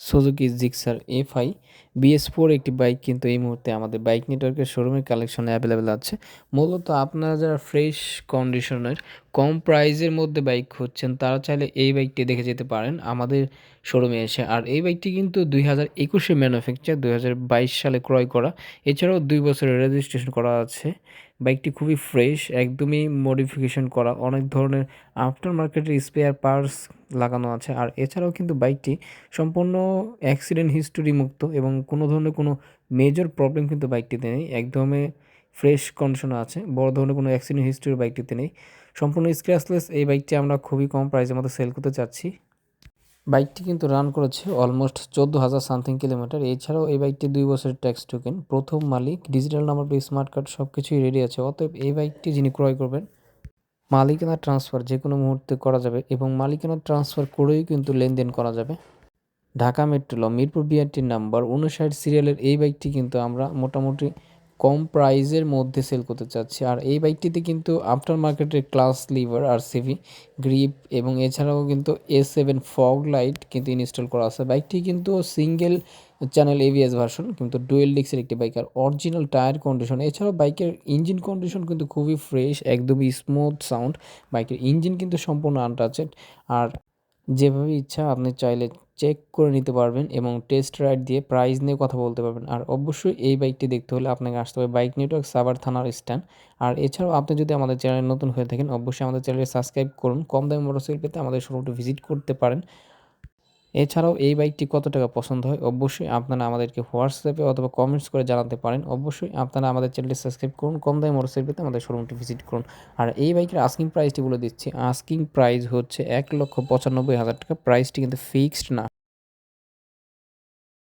Suzuki Gixxer F I BS four একটি bike কিন্তু এই মুহূর্তে আমাদের বাইক নেটওয়ার্কের শোরুমের কালেকশনে অ্যাভেলেবেল আছে। মূলত আপনারা যারা ফ্রেশ কন্ডিশনের কম প্রাইজের মধ্যে বাইক খুঁজছেন, তারা চাইলে এই বাইকটি দেখে যেতে পারেন আমাদের শোরুমে এসে। আর এই বাইকটি কিন্তু দুই হাজার একুশে ম্যানুফ্যাকচার দুই হাজার বাইশ সালে ক্রয় করা। এছাড়াও দুই বছরের রেজিস্ট্রেশন করা আছে। বাইকটি খুবই ফ্রেশ একদমই মডিফিকেশন করা। অনেক ধরনের আফটার মার্কেটের স্পেয়ার পার্টস লাগানো আছে। আর এছাড়াও কিন্তু বাইকটি সম্পূর্ণ অ্যাক্সিডেন্ট হিস্টোরি মুক্ত এবং কোনো ধরনের কোনো মেজর প্রবলেম কিন্তু বাইকটিতে নেই। একদমই ফ্রেশ কন্ডিশনে আছে। বড় ধরনের কোনো অ্যাক্সিডেন্ট হিস্টোরি বাইকটিতে নেই। সম্পূর্ণ স্ক্র্যাচলেস এই বাইকটি আমরা খুবই কম প্রাইসের মধ্যে সেল করতে চাচ্ছি। বাইকটি কিন্তু রান করেছে অলমোস্ট চোদ্দ হাজার সামথিং কিলোমিটার এছাড়াও এই বাইকটি দুই বছরের ট্যাক্স টোকেন প্রথম মালিক ডিজিটাল নাম্বার স্মার্ট কার্ড সব কিছুই রেডি আছে। অতএব এই বাইকটি যিনি ক্রয় করবেন, মালিকানা ট্রান্সফার যে কোনো মুহূর্তে করা যাবে এবং মালিকানা ট্রান্সফার করেই কিন্তু লেনদেন করা যাবে। ঢাকা মেট্রো ল মিরপুর বিআরটির নাম্বার উনষাট সিরিয়ালের এই বাইকটি কিন্তু আমরা মোটামুটি কম প্রাইজের মধ্যে সেল করতে চাচ্ছি। আর এই বাইকটিতে কিন্তু আফটার মার্কেটের ক্লাস লিভার আর সিভি গ্রিপ এবং এছাড়াও কিন্তু এ সেভেন ফগ লাইট কিন্তু ইনস্টল করা আছে। বাইকটি কিন্তু সিঙ্গেল চ্যানেল এভিএস ভার্সন কিন্তু ডুয়েল ডিক্সের একটি বাইক আর অরিজিনাল টায়ার কন্ডিশন এছাড়াও বাইকের ইঞ্জিন কন্ডিশন কিন্তু খুবই ফ্রেশ একদমই স্মুথ সাউন্ড বাইকের ইঞ্জিন কিন্তু সম্পূর্ণ আনটাচেড আর যেভাবে ইচ্ছা আপনি চাইলে চেক করে নিতে পারবেন এবং টেস্ট রাইড দিয়ে প্রাইস নিয়ে কথা বলতে পারবেন। আর অবশ্যই এই বাইকটি দেখতে হলে আপনাকে আসতে হবে বাইক নেটওয়ার্ক সাবার থানার স্ট্যান্ড আর এছাড়াও আপনি যদি আমাদের চ্যানেল নতুন হয়ে থাকেন, অবশ্যই আমাদের চ্যানেলে সাবস্ক্রাইব করুন। কম দামে মোটরসাইকেল পেতে আমাদের শোরুমটি ভিজিট করতে পারেন। এছাড়াও এই বাইকটি কত টাকা পছন্দ হয়? অবশ্যই আপনারা আমাদেরকে হোয়াটসঅ্যাপে অথবা কমেন্টস করে জানাতে পারেন। অবশ্যই আপনারা আমাদের চ্যানেলটি সাবস্ক্রাইব করুন, কম দামে মোটরসাইকেল পেতে আমাদের শোরুমটি ভিজিট করুন। আর এই বাইকের আস্কিং প্রাইসটি বলে দিচ্ছি। আস্কিং প্রাইস হচ্ছে এক লক্ষ পঁচানব্বই হাজার টাকা। প্রাইসটি কিন্তু ফিক্সড না।